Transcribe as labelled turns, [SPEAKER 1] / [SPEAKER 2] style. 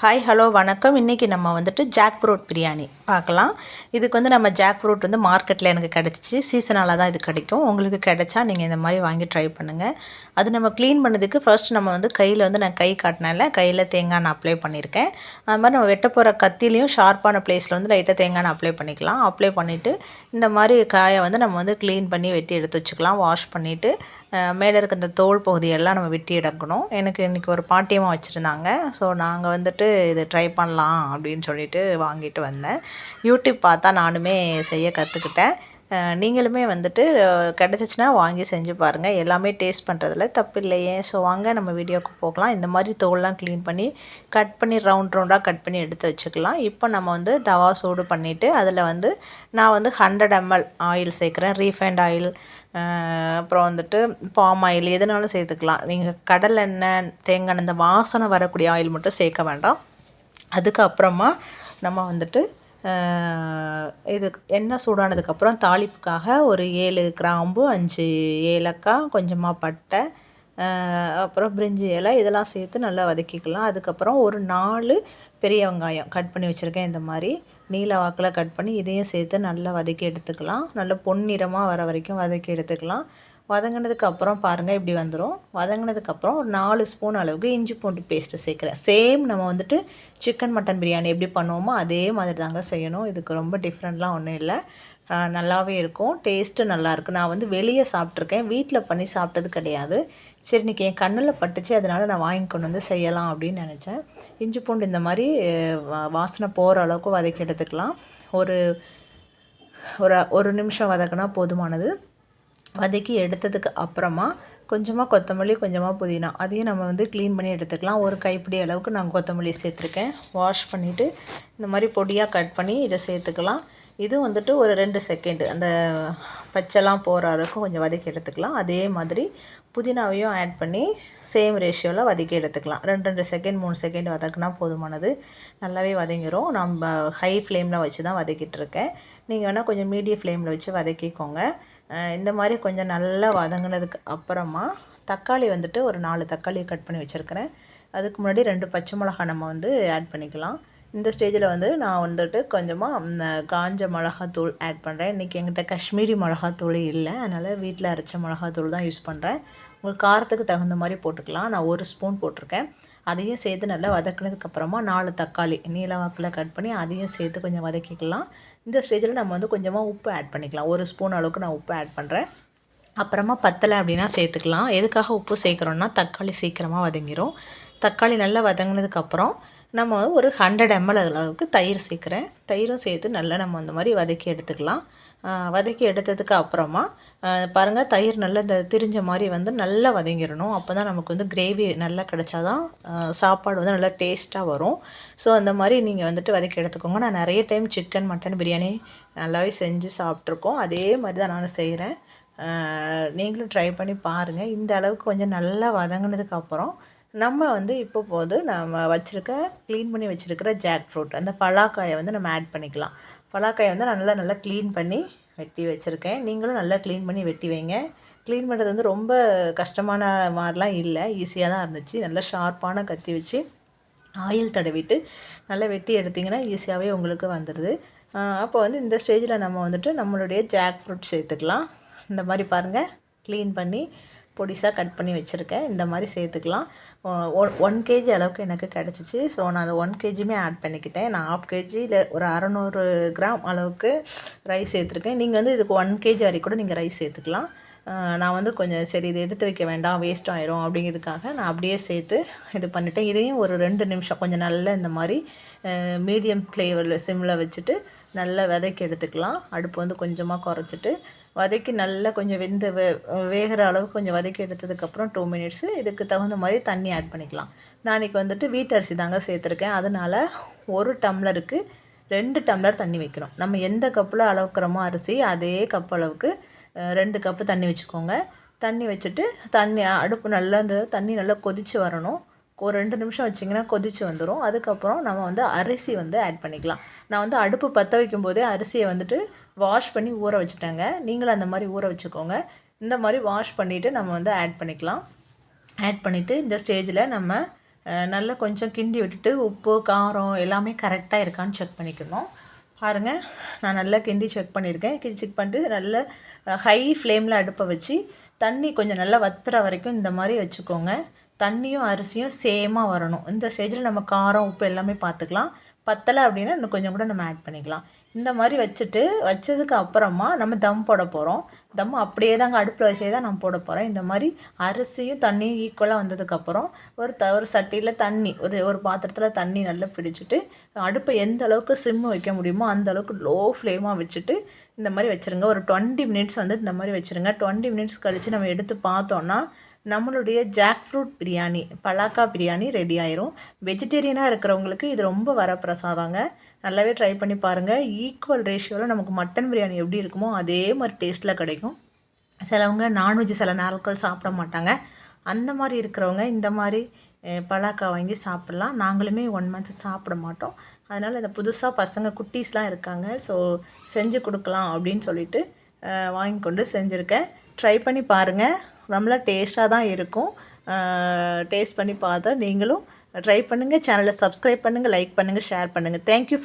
[SPEAKER 1] Hi hello வணக்கம். இன்றைக்கி நம்ம வந்துட்டு ஜாக் ஃப்ரூட் பிரியாணி பார்க்கலாம். இதுக்கு வந்து நம்ம ஜாக் ஃப்ரூட் வந்து மார்க்கெட்டில் எனக்கு கிடச்சிச்சு. சீசனால தான் இது கிடைக்கும். உங்களுக்கு கிடைச்சா நீங்கள் இந்த மாதிரி வாங்கி ட்ரை பண்ணுங்கள் அது நம்ம க்ளீன் பண்ணதுக்கு ஃபர்ஸ்ட் நம்ம வந்து கையில் வந்து நான் கை காட்டினால கையில் தேங்காய் நான் அப்ளை பண்ணியிருக்கேன். அது மாதிரி நம்ம வெட்ட போகிற கத்திலையும் ஷார்ப்பான ப்ளேஸில் வந்து லைட்டாக தேங்காய் அப்ளை பண்ணிக்கலாம். அப்ளை பண்ணிவிட்டு இந்த மாதிரி காயை வந்து நம்ம வந்து க்ளீன் பண்ணி வெட்டி எடுத்து வச்சுக்கலாம். வாஷ் பண்ணிவிட்டு மேலே இருக்க இந்த தோல் பகுதியெல்லாம் நம்ம வெட்டி எடுக்கணும். எனக்கு இன்றைக்கி ஒரு பாட்டியமாக வச்சுருந்தாங்க. ஸோ நாங்கள் வந்துட்டு இது ட்ரை பண்ணலாம் அப்படின்னு சொல்லிட்டு வாங்கிட்டு வந்தேன். யூடியூப் பார்த்தா நானுமே செய்ய கற்றுக்கிட்டேன் நீங்களுமே வந்துட்டு கிடச்சிச்சின்னா வாங்கி செஞ்சு பாருங்கள் எல்லாமே டேஸ்ட் பண்ணுறதுல தப்பு இல்லையே. ஸோ வாங்க நம்ம வீடியோவுக்கு போகலாம். இந்த மாதிரி தோல்லாம் க்ளீன் பண்ணி கட் பண்ணி ரவுண்ட் ரவுண்டாக கட் பண்ணி எடுத்து வச்சுக்கலாம். இப்போ நம்ம வந்து தவா சூடு பண்ணிவிட்டு அதில் வந்து நான் வந்து ஹண்ட்ரட் எம்எல் ஆயில் சேர்க்குறேன். ரீஃபைண்ட் ஆயில் அப்புறம் வந்துட்டு பாம் ஆயில் எதுனாலும் சேர்த்துக்கலாம். நீங்கள் கடல் எண்ணெய் தேங்காய் இந்த வாசனை வரக்கூடிய ஆயில் மட்டும் சேர்க்க வேண்டாம். அதுக்கப்புறமா நம்ம வந்துட்டு இது எண்ணெய் சூடானதுக்கப்புறம் தாளிப்புக்காக ஒரு ஏழு கிராம்பு அஞ்சு ஏலக்காய் கொஞ்சமாக பட்டை அப்புறம் பிரிஞ்சி இலை இதெல்லாம் சேர்த்து நல்லா வதக்கிக்கலாம். அதுக்கப்புறம் ஒரு நாலு பெரிய வெங்காயம் கட் பண்ணி வச்சுருக்கேன் இந்த மாதிரி. நீல வாக்கில் கட் பண்ணி இதையும் சேர்த்து நல்லா வதக்கி எடுத்துக்கலாம். நல்லா பொன்னிறமாக வர வரைக்கும் வதக்கி எடுத்துக்கலாம். வதங்கினதுக்கு அப்புறம் பாருங்கள் இப்படி வந்துடும் வதங்கினதுக்கப்புறம் ஒரு நாலு ஸ்பூன் அளவுக்கு இஞ்சி பூண்டு பேஸ்ட்டு சேர்க்குறேன். சேம் நம்ம வந்துட்டு சிக்கன் மட்டன் பிரியாணி எப்படி பண்ணுவோமோ அதே மாதிரி தாங்க செய்யணும். இதுக்கு ரொம்ப டிஃப்ரெண்ட்லாம் ஒன்றும் இல்லை. நல்லாவே இருக்கும். டேஸ்ட்டு நல்லாயிருக்கும் நான் வந்து வெளியே சாப்பிட்ருக்கேன் வீட்டில் பண்ணி சாப்பிட்டது கிடையாது. சரி இன்றைக்கி என் கண்ணில் பட்டுச்சு. அதனால் நான் வாங்கி கொண்டு வந்து செய்யலாம் அப்படின்னு நினச்சேன். இஞ்சி பூண்டு இந்த மாதிரி வாசனை போகிற அளவுக்கு வதக்கி எடுத்துக்கலாம். ஒரு ஒரு ஒரு நிமிஷம் வதக்கினா போதுமானது. வதக்கி எடுத்ததுக்கு அப்புறமா கொஞ்சமாக கொத்தமல்லி கொஞ்சமாக புதினா. அதையும் நம்ம வந்து க்ளீன் பண்ணி எடுத்துக்கலாம். ஒரு கைப்பிடி அளவுக்கு நான் கொத்தமல்லி சேர்த்துருக்கேன். வாஷ் பண்ணிவிட்டு இந்த மாதிரி பொடியாக கட் பண்ணி இதை சேர்த்துக்கலாம். இது வந்துட்டு ஒரு ரெண்டு செகண்டு அந்த பச்சைலாம் போகிற அளவுக்கு கொஞ்சம் வதக்கி எடுத்துக்கலாம். அதே மாதிரி புதினாவையும் ஆட் பண்ணி சேம் ரேஷியோவில் வதக்கி எடுத்துக்கலாம். ரெண்டு ரெண்டு செகண்ட் மூணு செகண்ட் வதக்குனா போதுமானது. நல்லாவே வதங்கிடும் நம்ம ஹை ஃப்ளேமில் வச்சு தான் வதக்கிட்டு இருக்கேன். நீங்கள் வேணால் கொஞ்சம் மீடியம் ஃப்ளேமில் வச்சு வதக்கிக்கோங்க. இந்த மாதிரி கொஞ்சம் நல்லா வதங்கினதுக்கு அப்புறமா தக்காளி வந்துட்டு ஒரு நாலு தக்காளி கட் பண்ணி வச்சுருக்கிறேன். அதுக்கு முன்னாடி ரெண்டு பச்சை மிளகா நம்ம வந்து ஆட் பண்ணிக்கலாம். இந்த ஸ்டேஜில் வந்து நான் வந்துட்டு கொஞ்சமாக காஞ்ச மிளகாத்தூள் ஆட் பண்ணுறேன் இன்றைக்கி எங்கிட்ட காஷ்மீரி மிளகாத்தூள் இல்லை. அதனால் வீட்டில் அரைச்ச மிளகாத்தூள் தான் யூஸ் பண்ணுறேன் உங்களுக்கு காரத்துக்கு தகுந்த மாதிரி போட்டுக்கலாம். நான் ஒரு ஸ்பூன் போட்டிருக்கேன். அதையும் சேர்த்து நல்லா வதக்கினதுக்கப்புறமா நாலு தக்காளி நீல வாக்கில் கட் பண்ணி அதையும் சேர்த்து கொஞ்சம் வதக்கிக்கலாம். இந்த ஸ்டேஜில் நம்ம வந்து கொஞ்சமாக உப்பு ஆட் பண்ணிக்கலாம். ஒரு ஸ்பூன் அளவுக்கு நான் உப்பு ஆட் பண்ணுறேன் அப்புறமா பத்தலை அப்படின்னா சேர்த்துக்கலாம். எதுக்காக உப்பு சேர்க்குறோன்னா தக்காளி சீக்கிரமாக வதங்கிடும் தக்காளி நல்லா வதங்கினதுக்கப்புறம் நம்ம ஒரு ஹண்ட்ரட் எம்எல் அளவுக்கு தயிர் சேர்க்குறேன். தயிரும் சேர்த்து நல்லா நம்ம அந்த மாதிரி வதக்கி எடுத்துக்கலாம். வதக்கி எடுத்ததுக்கு அப்புறமா பாருங்கள் தயிர் நல்லா இந்த திரிஞ்ச மாதிரி வந்து நல்லா வதங்கிடணும். அப்போ தான் நமக்கு வந்து கிரேவி நல்லா கிடச்சாதான் சாப்பாடு வந்து நல்லா டேஸ்ட்டாக வரும். ஸோ அந்த மாதிரி நீங்கள் வந்துட்டு வதக்கி எடுத்துக்கோங்க. நான் நிறைய டைம் சிக்கன் மட்டன் பிரியாணி நல்லாவே செஞ்சு சாப்பிட்ருக்கோம் அதே மாதிரி தான் நான் செய்கிறேன் நீங்களும் ட்ரை பண்ணி பாருங்கள் இந்த அளவுக்கு கொஞ்சம் நல்லா வதங்கினதுக்கப்புறம் நம்ம வந்து இப்போ போது நம்ம வச்சுருக்க க்ளீன் பண்ணி வச்சுருக்கிற ஜாக் ஃப்ரூட் அந்த பலாக்காயை வந்து நம்ம ஆட் பண்ணிக்கலாம். பலாக்காயை வந்து நல்லா நல்லா க்ளீன் பண்ணி வெட்டி வச்சுருக்கேன். நீங்களும் நல்லா க்ளீன் பண்ணி வெட்டி வைங்க. க்ளீன் பண்ணுறது வந்து ரொம்ப கஷ்டமான மாதிரிலாம் இல்லை. ஈஸியாக தான் இருந்துச்சு. நல்லா ஷார்ப்பான கத்தி வச்சு ஆயில் தடவிட்டு நல்லா வெட்டி எடுத்திங்கன்னா ஈஸியாகவே உங்களுக்கு வந்துடுது அப்போ வந்து இந்த ஸ்டேஜில் நம்ம வந்துட்டு நம்மளுடைய ஜாக் ஃப்ரூட் சேர்த்துக்கலாம். இந்த மாதிரி பாருங்கள் க்ளீன் பண்ணி பொடிசாக கட் பண்ணி வச்சுருக்கேன். இந்த மாதிரி சேர்த்துக்கலாம். ஒன் ஒன் கேஜி அளவுக்கு எனக்கு கிடச்சிச்சு. ஸோ நான் அந்த ஒன் கேஜியுமே ஆட் பண்ணிக்கிட்டேன். நான் ஆஃப் கேஜியில் ஒரு அறநூறு கிராம் அளவுக்கு ரைஸ் சேர்த்துருக்கேன். நீங்கள் வந்து இதுக்கு ஒன் கேஜி வரைக்கும் கூட நீங்கள் ரைஸ் சேர்த்துக்கலாம். நான் வந்து கொஞ்சம் சரி இது எடுத்து வைக்க வேண்டாம். வேஸ்ட் ஆயிரும் அப்படிங்கிறதுக்காக நான் அப்படியே சேர்த்து இது பண்ணிவிட்டேன் இதையும் ஒரு ரெண்டு நிமிஷம் கொஞ்சம் நல்ல இந்த மாதிரி மீடியம் ஃப்ளேவரில் சிம்மில் வச்சுட்டு நல்லா விதைக்கி எடுத்துக்கலாம். அடுப்பு வந்து கொஞ்சமாக குறைச்சிட்டு வதக்கி நல்லா கொஞ்சம் வெந்த வே வேகிற அளவுக்கு கொஞ்சம் வதக்கி எடுத்ததுக்கப்புறம் டூ மினிட்ஸு இதுக்கு தகுந்த மாதிரி தண்ணி ஆட் பண்ணிக்கலாம். நான் இன்றைக்கி வந்துட்டு வீட்டரிசி தாங்க சேர்த்துருக்கேன். அதனால் ஒரு டம்ளருக்கு ரெண்டு டம்ளர் தண்ணி வைக்கணும். நம்ம எந்த கப்பில் அளவுக்கிறோமோ அரிசி அதே கப் அளவுக்கு ரெண்டு கப்பு தண்ணி வச்சுக்கோங்க. தண்ணி வச்சுட்டு தண்ணி அடுப்பு நல்லா இந்த தண்ணி நல்லா கொதித்து வரணும். ஒரு ரெண்டு நிமிஷம் வச்சிங்கன்னா கொதித்து வந்துடும் அதுக்கப்புறம் நம்ம வந்து அரிசி வந்து ஆட் பண்ணிக்கலாம். நான் வந்து அடுப்பு பற்ற வைக்கும் போதே அரிசியை வந்துட்டு வாஷ் பண்ணி ஊற வச்சுட்டேங்க. நீங்களும் அந்த மாதிரி ஊற வச்சுக்கோங்க. இந்த மாதிரி வாஷ் பண்ணிவிட்டு நம்ம வந்து ஆட் பண்ணிக்கலாம். ஆட் பண்ணிவிட்டு இந்த ஸ்டேஜில் நம்ம நல்லா கொஞ்சம் கிண்டி விட்டுட்டு உப்பு காரம் எல்லாமே கரெக்டாக இருக்கான்னு செக் பண்ணிக்கணும். பாருங்கள் நான் நல்லா கிண்டி செக் பண்ணியிருக்கேன். கிண்டி செக் பண்ணிட்டு நல்ல ஹை ஃப்ளேமில் அடுப்பை வச்சு தண்ணி கொஞ்சம் நல்லா வத்துற வரைக்கும் இந்த மாதிரி வச்சுக்கோங்க. தண்ணியும் அரிசியும் சேமாக வரணும். இந்த ஸ்டேஜில் நம்ம காரம் உப்பு எல்லாமே பார்த்துக்கலாம் பத்தலை அப்படின்னா இன்னும் கொஞ்சம் கூட நம்ம ஆட் பண்ணிக்கலாம். இந்த மாதிரி வச்சுட்டு வச்சதுக்கு அப்புறமா நம்ம தம் போட போகிறோம் தம் அப்படியே தாங்க அடுப்பில் வச்சே தான் நம்ம போட போகிறோம் இந்த மாதிரி அரிசியும் தண்ணியும் ஈக்குவலாக வந்ததுக்கப்புறம் ஒரு த ஒரு சட்டியில் தண்ணி ஒரு ஒரு பாத்திரத்தில் தண்ணி நல்லா பிடிச்சிட்டு அடுப்பை எந்த அளவுக்கு சிம்மு வைக்க முடியுமோ அந்த அளவுக்கு லோ ஃப்ளேமாக வச்சுட்டு இந்த மாதிரி வச்சுருங்க. ஒரு டுவெண்ட்டி மினிட்ஸ் வந்து இந்த மாதிரி வச்சுருங்க. டுவெண்ட்டி மினிட்ஸ் கழித்து நம்ம எடுத்து பார்த்தோன்னா நம்மளுடைய ஜாக் ஃப்ரூட் பிரியாணி பலாக்கா பிரியாணி ரெடி ஆயிரும். வெஜிடேரியனாக இருக்கிறவங்களுக்கு இது ரொம்ப வரப்பிரசாதாங்க. நல்லாவே ட்ரை பண்ணி பாருங்கள் ஈக்குவல் ரேஷியோவில் நமக்கு மட்டன் பிரியாணி எப்படி இருக்குமோ அதே மாதிரி டேஸ்ட்டில் கிடைக்கும். சிலவங்க நான்வெஜ் சில நாட்கள் சாப்பிட மாட்டாங்க. அந்த மாதிரி இருக்கிறவங்க இந்த மாதிரி பலாக்கா வாங்கி சாப்பிட்லாம். நாங்களுமே ஒன் மந்த் சாப்பிட மாட்டோம். அதனால் இந்த புதுசாக பசங்க குட்டீஸ்லாம் இருக்காங்க. ஸோ செஞ்சு கொடுக்கலாம் அப்படின்னு சொல்லிட்டு வாங்கி கொண்டு செஞ்சுருக்கேன். ட்ரை பண்ணி பாருங்கள் ரொம்ப டேஸ்ட்டாக தான் இருக்கும். டேஸ்ட் பண்ணி பார்த்தா நீங்களும் ட்ரை பண்ணுங்கள் சேனலை சப்ஸ்கிரைப் பண்ணுங்கள் லைக் பண்ணுங்கள் ஷேர் பண்ணுங்கள் தேங்க்யூ ஃபார்